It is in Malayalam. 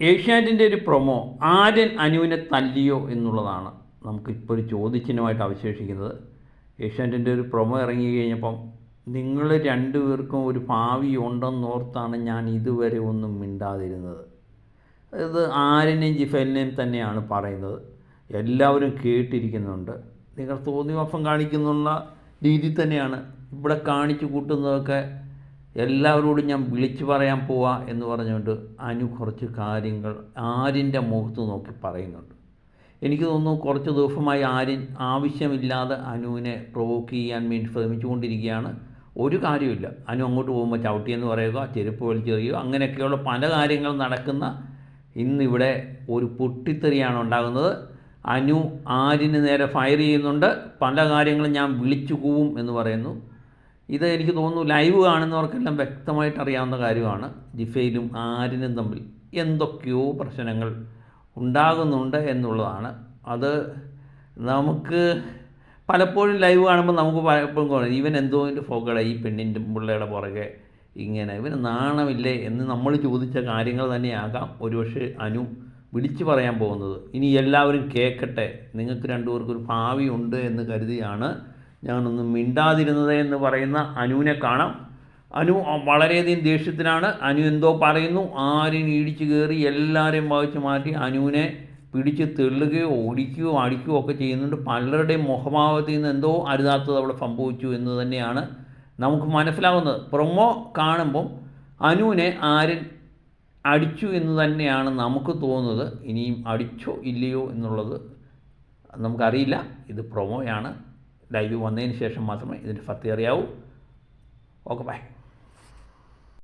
ഏഷ്യാനെറ്റിന്റെ ഒരു പ്രൊമോ ആര്യൻ അനുവിനെ തല്ലിയോ എന്നുള്ളതാണ് നമുക്കിപ്പോൾ ഒരു ചോദ്യചിഹ്നമായിട്ട് അവശേഷിക്കുന്നത്. ഏഷ്യാനെറ്റിന്റെ ഒരു പ്രൊമോ ഇറങ്ങി കഴിഞ്ഞപ്പം നിങ്ങൾ രണ്ടുപേർക്കും ഒരു ഭാവി ഉണ്ടെന്നോർത്താണ് ഞാൻ ഇതുവരെ ഒന്നും മിണ്ടാതിരുന്നത്. ഇത് ആര്യനെയും ജിഫലിനെയും തന്നെയാണ് പറയുന്നത്. എല്ലാവരും കേട്ടിരിക്കുന്നുണ്ട്. നിങ്ങൾ തോന്നിവാസം കാണിക്കുന്നുള്ള രീതി തന്നെയാണ്. ഇവിടെ കാണിച്ചു കൂട്ടുന്നതൊക്കെ എല്ലാവരോടും ഞാൻ വിളിച്ചു പറയാൻ പോവാ എന്ന് പറഞ്ഞുകൊണ്ട് അനു കുറച്ച് കാര്യങ്ങൾ ആര്യന്റെ മുഖത്ത് നോക്കി പറയുന്നുണ്ട്. എനിക്ക് തോന്നുന്നു കുറച്ച് ദിവസമായി ആര്യൻ ആവശ്യമില്ലാതെ അനുവിനെ പ്രൊവോക്ക് ചെയ്യാൻ വേണ്ടി ശ്രമിച്ചുകൊണ്ടിരിക്കുകയാണ്. ഒരു കാര്യമില്ല അനു അങ്ങോട്ട് പോകുമ്പോൾ ചവിട്ടിയെന്ന് പറയുക ചെരുപ്പ് വലിച്ചെറിയുക അങ്ങനെയൊക്കെയുള്ള പല കാര്യങ്ങളും നടക്കുന്ന ഇന്നിവിടെ ഒരു പൊട്ടിത്തെറിയാണ് ഉണ്ടാകുന്നത്. അനു ആര്യന് നേരെ ഫയർ ചെയ്യുന്നുണ്ട്. പല കാര്യങ്ങളും ഞാൻ വിളിച്ചു കൂവും എന്ന് പറയുന്നു. ഇത് എനിക്ക് തോന്നുന്നു ലൈവ് കാണുന്നവർക്കെല്ലാം വ്യക്തമായിട്ട് അറിയാവുന്ന കാര്യമാണ്. ജിഫയിലും ആരിനും തമ്മിൽ എന്തൊക്കെയോ പ്രശ്നങ്ങൾ ഉണ്ടാകുന്നുണ്ട് എന്നുള്ളതാണ്. അത് നമുക്ക് പലപ്പോഴും ലൈവ് കാണുമ്പോൾ നമുക്ക് പലപ്പോഴും ഇവൻ എന്തോ ഫോക്കട ഈ പെണ്ണിന്റെ പിള്ളയുടെ പുറകെ ഇങ്ങനെ ഇവന് നാണമില്ലേ? എന്ന് നമ്മൾ ചോദിച്ച കാര്യങ്ങൾ തന്നെയാകാം ഒരുപക്ഷെ അനു വിളിച്ചു പറയാൻ പോകുന്നത്. ഇനി എല്ലാവരും കേൾക്കട്ടെ. നിങ്ങൾക്ക് രണ്ടുപേർക്കൊരു ഭാവി ഉണ്ട് എന്ന് കരുതിയാണ് ഞാനൊന്നും മിണ്ടാതിരുന്നത് എന്ന് പറയുന്ന അനുവിനെ കാണാം. അനു വളരെയധികം ദേഷ്യത്തിലാണ്. അനു എന്തോ പറയുന്നു. ആരും ഇടിച്ചു കയറി എല്ലാവരെയും വായിച്ച് മാറ്റി അനുവിനെ പിടിച്ച് തെള്ളുകയോ ഓടിക്കുകയോ അടിക്കുകയോ ഒക്കെ ചെയ്യുന്നുണ്ട്. പലരുടെയും മുഖഭാവത്തിൽ നിന്ന് എന്തോ അരുതാത്തത് അവിടെ സംഭവിച്ചു എന്ന് തന്നെയാണ് നമുക്ക് മനസ്സിലാവുന്നത്. പ്രൊമോ കാണുമ്പം അനുവിനെ ആര്യൻ അടിച്ചു എന്ന് തന്നെയാണ് നമുക്ക് തോന്നുന്നത്. ഇനിയും അടിച്ചോ ഇല്ലയോ എന്നുള്ളത് നമുക്കറിയില്ല. ഇത് പ്രൊമോയാണ്. ലൈവ് വന്നതിന് ശേഷം മാത്രമേ ഇതിന്റെ ഫത്തി അറിയാവൂ ഓക്കെ ബൈ